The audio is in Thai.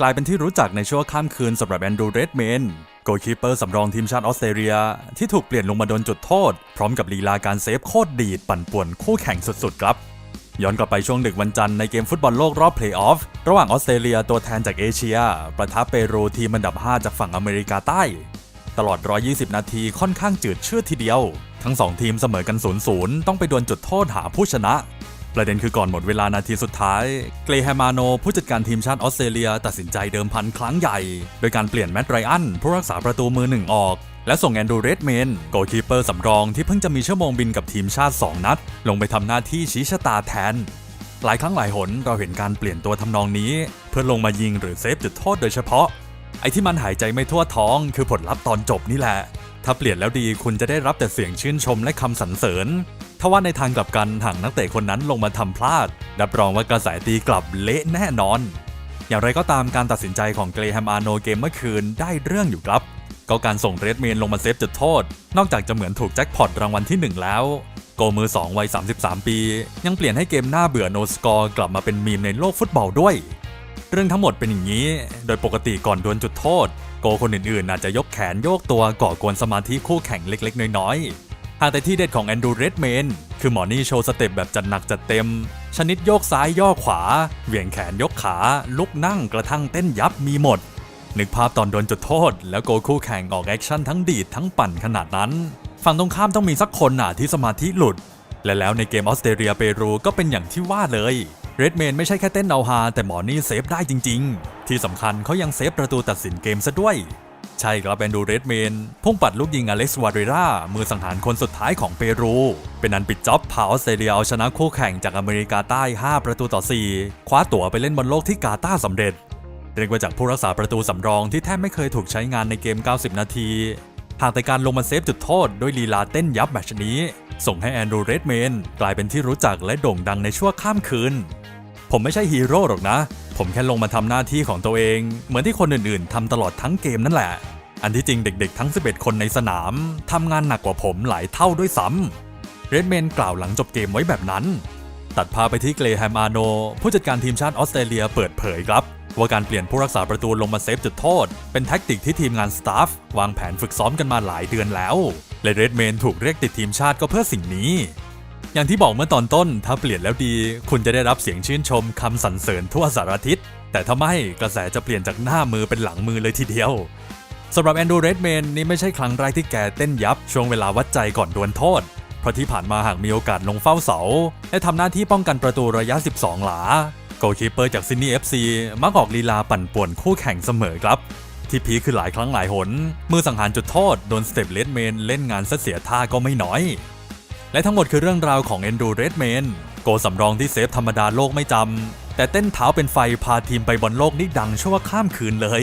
กลายเป็นที่รู้จักในชั่วข้ามคืนสำหรับแอนดรูเรดเมนโกลคีเปอร์สำรองทีมชาติออสเตรเลีย ที่ถูกเปลี่ยนลงมาโดนจุดโทษ พร้อมกับลีลาการเซฟโคตรดีดปั่นป่วนคู่แข่งสุดๆ ครับ ย้อนกลับไปช่วงดึกวันจันทร์ในเกมฟุตบอลโลกรอบเพลย์ออฟระหว่างออสเตรเลียตัวแทนจากเอเชีย ประทับเปรูทีมอันดับ 5 จากฝั่งอเมริกาใต้ ตลอด 120 นาทีค่อนข้างจืดชืดทีเดียว ทั้ง 2 ทีมเสมอกัน 0-0 ต้องไปดวลจุดโทษหาผู้ชนะ ประเด็นคือก่อนหมดเวลานาทีสุดท้าย เกรแฮมาโน ผู้จัดการทีมชาติออสเตรเลีย ตัดสินใจเดิมพันครั้งใหญ่ โดยการเปลี่ยนแมตต์ไรอันผู้รักษาประตูมือหนึ่งออก และส่งแอนดูเรดเมน โกลคีเปอร์สำรองที่เพิ่งจะมีชั่วโมงบินกับทีมชาติ 2 นัด ลงไปทำหน้าที่ชี้ชะตาแทน หลายครั้งหลายหนเราเห็นการเปลี่ยนตัวทำนองนี้ เพื่อลงมายิงหรือเซฟจุดโทษโดยเฉพาะ ไอ้ที่มันหายใจไม่ทั่วท้องคือผลลัพธ์ตอนจบนี่แหละถ้าเปลี่ยนแล้วดีคุณจะได้รับแต่เสียงชื่นชมและคำสรรเสริญ ถ้าว่าในทางกลับกันหากนักเตะคนนั้นลงมาทำพลาดรับรองว่ากระแสตีกลับเละแน่นอน อย่างไรก็ตามการตัดสินใจของเกรแฮมอาร์โนเกมเมื่อคืนได้เรื่องอยู่ครับ ก็การส่งเรดเมนลงมาเซฟจุดโทษ นอกจากจะเหมือนถูกแจ็คพอตรางวัลที่ 1 แล้ว โกมือ 2 วัย 33 ปี ยังเปลี่ยนให้เกมหน้าเบื่อโนสกอร์กลับมาเป็นมีมในโลกฟุตบอลด้วย เรื่องทั้งหมดเป็นอย่างนี้ โดยปกติก่อนดวลจุดโทษ โกคนอื่นๆอาจจะยกแขนโยกตัวก่อกวนสมาธิคู่แข่งเล็ก ๆ น้อยๆ หากแต่ที่เด็ดของแอนดรูเรดเมนคือหมอนี่โชว์สเต็ปแบบจัดหนักจัดเต็ม ชนิดโยกซ้ายย่อขวา เหวี่ยงแขนยกขา ลุกนั่งกระทั่งเต้นยับมีหมด นึกภาพตอนโดนจุดโทษ แล้วโกคู่แข่งออกแอคชั่นทั้งดีดทั้งปั่นขนาดนั้น ฝั่งตรงข้ามต้องมีสักคนน่ะที่สมาธิหลุด และแล้วในเกมออสเตรเลียเปรูก็เป็นอย่างที่ว่าเลยเรดเมนไม่ใช่แค่เต้นเอาฮาแต่หมอนี่เซฟได้จริง ๆ ที่สำคัญเขายังเซฟประตูตัดสินเกมซะด้วย ใช่ครับแอนดูเรดเมน พุ่งปัดลูกยิงอเล็กซ์วาเรรามือสังหารคนสุดท้ายของเปรู เป็นอันปิดจ็อบพาออสเตรเลียเอาชนะคู่แข่งจากอเมริกาใต้ 5 ประตูต่อ 4 คว้าตั๋วไปเล่นบอลโลกที่กาตาร์สำเร็จ เรียกว่าจากผู้รักษาประตูสำรองที่แทบไม่เคยถูกใช้งานในเกม 90 นาทีหากแต่การลงมาเซฟจุดโทษด้วยลีลาเต้นยับแมชนี้ ส่งให้แอนดรูเรดเมนกลายเป็นที่รู้จักและโด่งดังในชั่วข้ามคืน ผมไม่ใช่ฮีโร่หรอกนะ ผมแค่ลงมาทำหน้าที่ของตัวเอง เหมือนที่คนอื่นๆทำตลอดทั้งเกมนั่นแหละ อันที่จริงเด็กๆทั้ง 11 คนในสนามทำงานหนักกว่าผมหลายเท่าด้วยซ้ำเรดเมนกล่าวหลังจบเกมไว้แบบนั้น ตัดพาไปที่เกรแฮมอาโน ผู้จัดการทีมชาติออสเตรเลียเปิดเผยครับ ว่าการเปลี่ยนผู้รักษาประตูลงมาเซฟจุดโทษ เป็นแท็กติกที่ทีมงานสตาฟวางแผนฝึกซ้อมกันมาหลายเดือนแล้วและเรดเมนถูกเรียกติดทีมชาติก็เพื่อสิ่งนี้ อย่างที่บอกเมื่อตอนต้น ถ้าเปลี่ยนแล้วดี คุณจะได้รับเสียงชื่นชมคำสรรเสริญทั่วสารทิศ แต่ถ้าไม่กระแสจะเปลี่ยนจากหน้ามือเป็นหลังมือเลยทีเดียวสำหรับแอนดูเรดเมนนี่ไม่ใช่ครั้งแรกที่แกเต้นยับช่วงเวลาวัดใจก่อนดวลโทษ เพราะที่ผ่านมาหากมีโอกาสลงเฝ้าเสา และทำหน้าที่ป้องกันประตูระยะ 12 หลา โกลคีเปอร์จากซินนีย์เอฟซีมักออกลีลาปั่นป่วนคู่แข่งเสมอครับ ที่พีคคือหลายครั้งหลายหน มือสังหารจุดโทษโดนสเตปเลดเมนเล่นงานซะเสียท่าก็ไม่น้อย และทั้งหมดคือเรื่องราวของเอนดูเรดเมนโกสำรองที่เซฟธรรมดาโลกไม่จำแต่เต้นเท้าเป็นไฟพาทีมไปบอลโลกนี่ดังชั่วข้ามคืนเลย